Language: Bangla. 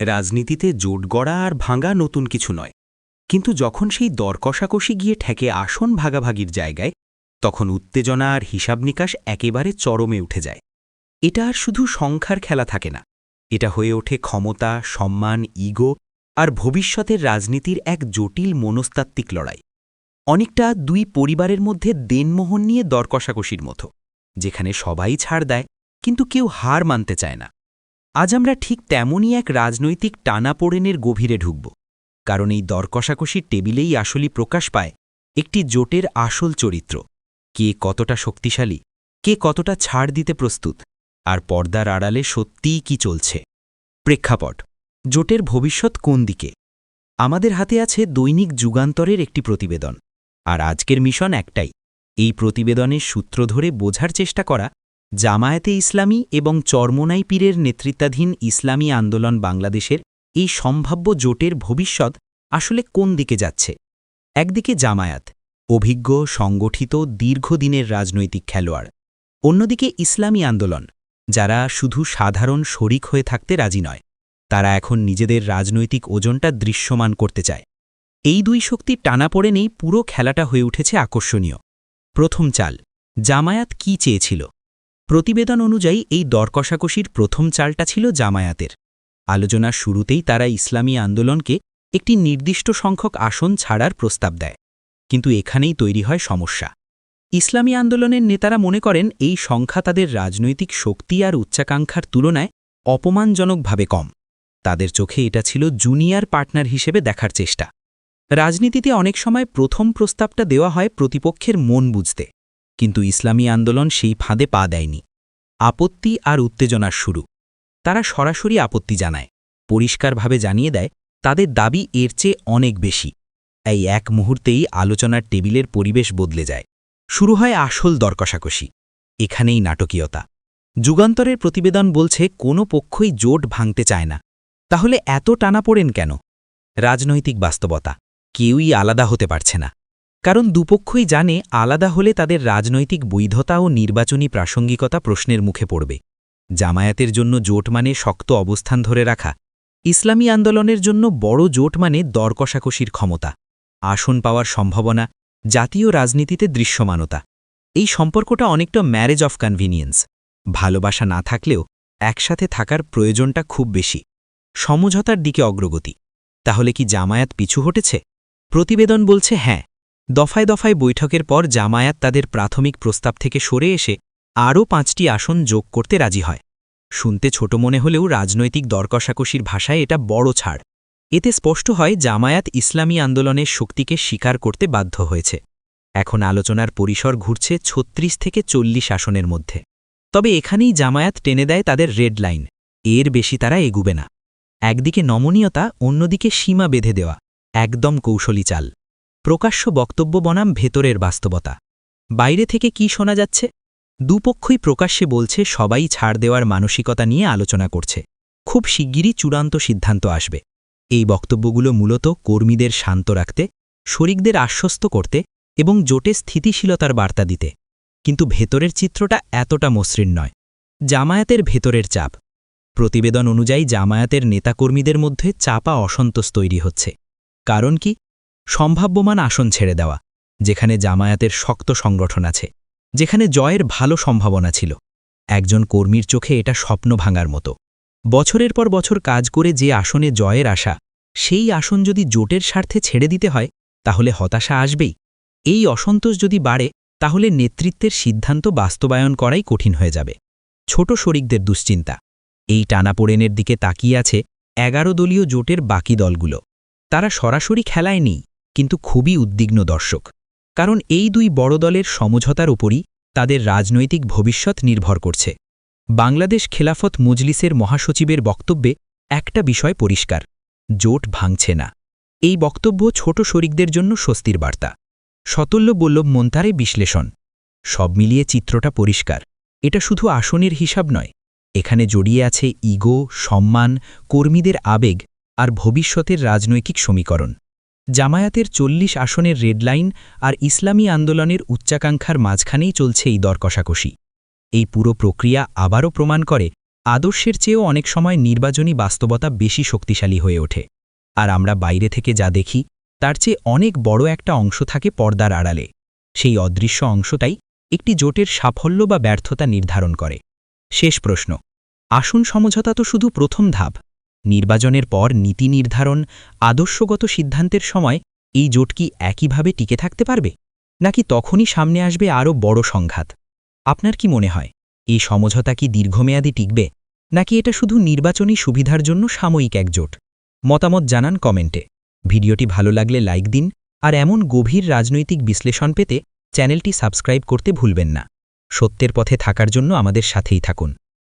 রাজনীতিতে জোট গড়া আর ভাঙা নতুন কিছু নয়। কিন্তু যখন সেই দর কষাকষি গিয়ে ঠেকে আসন ভাগাভাগির জায়গায়, তখন উত্তেজনা আর হিসাব নিকাশ একেবারে চরমে উঠে যায়। এটা আর শুধু সংখ্যার খেলা থাকে না। এটা হয়ে ওঠে ক্ষমতা, সম্মান, ইগো আর ভবিষ্যতের রাজনীতির এক জটিল মনস্তাত্ত্বিক লড়াই। অনেকটা দুই পরিবারের মধ্যে দেনমোহন নিয়ে দর কষাকষির মতো, যেখানে সবাই ছাড় দেয়, কিন্তু কেউ হার মানতে চায় না। আজ আমরা ঠিক তেমনই এক রাজনৈতিক টানাপোড়েনের গভীরে ঢুকব, কারণ এই দরকষাকষির টেবিলেই আসলই প্রকাশ পায় একটি জোটের আসল চরিত্র, কে কতটা শক্তিশালী, কে কতটা ছাড় দিতে প্রস্তুত, আর পর্দার আড়ালে সত্যিই কি চলছে। প্রেক্ষাপট, জোটের ভবিষ্যৎ কোন দিকে? আমাদের হাতে আছে দৈনিক যুগান্তরের একটি প্রতিবেদন, আর আজকের মিশন একটাই, এই প্রতিবেদনের সূত্র ধরে বোঝার চেষ্টা করা জামায়াতে ইসলামী এবং চরমোনাই পীরের নেতৃত্বাধীন ইসলামী আন্দোলন বাংলাদেশের এই সম্ভাব্য জোটের ভবিষ্যৎ আসলে কোন দিকে যাচ্ছে? একদিকে জামায়াত, অভিজ্ঞ, সংগঠিত, দীর্ঘদিনের রাজনৈতিক খেলোয়াড়। অন্যদিকে ইসলামী আন্দোলন, যারা শুধু সাধারণ শরিক হয়ে থাকতে রাজি নয়, তারা এখন নিজেদের রাজনৈতিক ওজনটা দৃশ্যমান করতে চায়। এই দুই শক্তি শক্তির টানাপোড়েনেই পুরো খেলাটা হয়ে উঠেছে আকর্ষণীয়। প্রথম চাল, জামায়াত কি চেয়েছিল? প্রতিবেদন অনুযায়ী এই দরকষাকষির প্রথম চালটা ছিল জামায়াতের। আলোচনার শুরুতেই তারা ইসলামী আন্দোলনকে একটি নির্দিষ্ট সংখ্যক আসন ছাড়ার প্রস্তাব দেয়। কিন্তু এখানেই তৈরি হয় সমস্যা। ইসলামী আন্দোলনের নেতারা মনে করেন এই সংখ্যা তাদের রাজনৈতিক শক্তি আর উচ্চাকাঙ্ক্ষার তুলনায় অপমানজনকভাবে কম। তাদের চোখে এটা ছিল জুনিয়র পার্টনার হিসেবে দেখার চেষ্টা। রাজনীতিতে অনেক সময় প্রথম প্রস্তাবটা দেওয়া হয় প্রতিপক্ষের মন বুঝতে। কিন্তু ইসলামী আন্দোলন সেই ফাঁদে পা দেয়নি। আপত্তি আর উত্তেজনার শুরু। তারা সরাসরি আপত্তি জানায়, পরিষ্কারভাবে জানিয়ে দেয়, তাদের দাবি এর চেয়ে অনেক বেশি। এই এক মুহূর্তেই আলোচনার টেবিলের পরিবেশ বদলে যায়। শুরু হয় আসল দরকষাকষি, এখানেই নাটকীয়তা। যুগান্তরের প্রতিবেদন বলছে, কোনো পক্ষই জোট ভাঙতে চায় না। তাহলে এত টানা পড়েন কেন? রাজনৈতিক বাস্তবতা, কেউই আলাদা হতে পারছে না। কারণ দুপক্ষই জানে আলাদা হলে তাদের রাজনৈতিক বৈধতা ও নির্বাচনী প্রাসঙ্গিকতা প্রশ্নের মুখে পড়বে। জামায়াতের জন্য জোট মানে শক্ত অবস্থান ধরে রাখা। ইসলামী আন্দোলনের জন্য বড় জোট মানে দর কষাকষির ক্ষমতা। আসন পাওয়ার সম্ভাবনা, জাতীয় রাজনীতিতে দৃশ্যমানতা। এই সম্পর্কটা অনেকটা ম্যারেজ অফ কনভিনিয়েন্স ভালোবাসা না থাকলেও একসাথে থাকার প্রয়োজনটা খুব বেশি। সমঝোতার দিকে অগ্রগতি। তাহলে কি জামায়াত পিছু হটেছে? প্রতিবেদন বলছে হ্যাঁ। দফায় দফায় বৈঠকের পর জামায়াত তাদের প্রাথমিক প্রস্তাব থেকে সরে এসে আরও পাঁচটি আসন যোগ করতে রাজি হয়। শুনতে ছোট মনে হলেও রাজনৈতিক দরকষাকষির ভাষায় এটা বড় ছাড়। এতে স্পষ্ট হয়, জামায়াত ইসলামী আন্দোলনের শক্তিকে স্বীকার করতে বাধ্য হয়েছে। এখন আলোচনার পরিসর ঘুরছে ছত্রিশ থেকে চল্লিশ আসনের মধ্যে। তবে এখানেই জামায়াত টেনে দেয় তাদের রেড লাইন। এর বেশি তারা এগুবে না। একদিকে নমনীয়তা, অন্যদিকে সীমা বেঁধে দেওয়া। একদম কৌশলী চাল। প্রকাশ্য বক্তব্য বনাম ভেতরের বাস্তবতা। বাইরে থেকে কি শোনা যাচ্ছে? দুপক্ষই প্রকাশ্যে বলছে, সবাই ছাড় দেওয়ার মানসিকতা নিয়ে আলোচনা করছে। খুব শিগগিরই চূড়ান্ত সিদ্ধান্ত আসবে। এই বক্তব্যগুলো মূলত কর্মীদের শান্ত রাখতে, শরিকদের আশ্বস্ত করতে এবং জোটে স্থিতিশীলতার বার্তা দিতে। কিন্তু ভেতরের চিত্রটা এতটা মসৃণ নয়। জামায়াতের ভেতরের চাপ। প্রতিবেদন অনুযায়ী জামায়াতের নেতাকর্মীদের মধ্যে চাপা অসন্তোষ তৈরি হচ্ছে। কারণ কি? সম্ভাব্যমান আসন ছেড়ে দেওয়া, যেখানে জামায়াতের শক্ত সংগঠন আছে, যেখানে জয়ের ভালো সম্ভাবনা ছিল। একজন কর্মীর চোখে এটা স্বপ্ন ভাঙার মতো। বছরের পর বছর কাজ করে যে আসনে জয়ের আশা, সেই আসন যদি জোটের স্বার্থে ছেড়ে দিতে হয়, তাহলে হতাশা আসবেই। এই অসন্তোষ যদি বাড়ে, তাহলে নেতৃত্বের সিদ্ধান্ত বাস্তবায়ন করাই কঠিন হয়ে যাবে। ছোট শরিকদের দুশ্চিন্তা। এই টানাপোড়েনের দিকে তাকিয়ে আছে এগারো দলীয় জোটের বাকি দলগুলো। তারা সরাসরি খেলায় নেই। কিন্তু খুবই উদ্বিগ্ন দর্শক। কারণ এই দুই বড় দলের সমঝোতার উপরই তাদের রাজনৈতিক ভবিষ্যৎ নির্ভর করছে। বাংলাদেশ খেলাফত মজলিসের মহাসচিবের বক্তব্যে একটা বিষয় পরিষ্কার, জোট ভাঙছে না। এই বক্তব্য ছোট শরিকদের জন্য স্বস্তির বার্তা। সতল্য বল্লভ মন্তারে বিশ্লেষণ, সব মিলিয়ে চিত্রটা পরিষ্কার। এটা শুধু আসনের হিসাব নয়, এখানে জড়িয়ে আছে ইগো, সম্মান, কর্মীদের আবেগ আর ভবিষ্যতের রাজনৈতিক সমীকরণ। জামায়াতের চল্লিশ আসনের রেডলাইন আর ইসলামী আন্দোলনের উচ্চাকাঙ্ক্ষার মাঝখানেই চলছে এই দরকষাকষি এই পুরো প্রক্রিয়া আবারও প্রমাণ করে আদর্শের চেয়েও অনেক সময় নির্বাচনী বাস্তবতা বেশি শক্তিশালী হয়ে ওঠে। আর আমরা বাইরে থেকে যা দেখি, তার চেয়ে অনেক বড় একটা অংশ থাকে পর্দার আড়ালে। সেই অদৃশ্য অংশটাই একটি জোটের সাফল্য বা ব্যর্থতা নির্ধারণ করে। শেষ প্রশ্ন, আসন সমঝোতা তো শুধু প্রথম ধাপ নির্বাচনের পর নীতি নির্ধারণ, আদর্শগত সিদ্ধান্তের সময় এই জোট কি একইভাবে টিকে থাকতে পারবে? নাকি তখনই সামনে আসবে আরও বড় সংঘাত? আপনার কি মনে হয়? এই সমঝোতা কি দীর্ঘমেয়াদী টিকবে? নাকি এটা শুধু নির্বাচনী সুবিধার জন্য সাময়িক একজোট মতামত জানান কমেন্টে। ভিডিওটি ভালো লাগলে লাইক দিন, আর এমন গভীর রাজনৈতিক বিশ্লেষণ পেতে চ্যানেলটি সাবস্ক্রাইব করতে ভুলবেন না। সত্যের পথে থাকার জন্য আমাদের সাথেই থাকুন।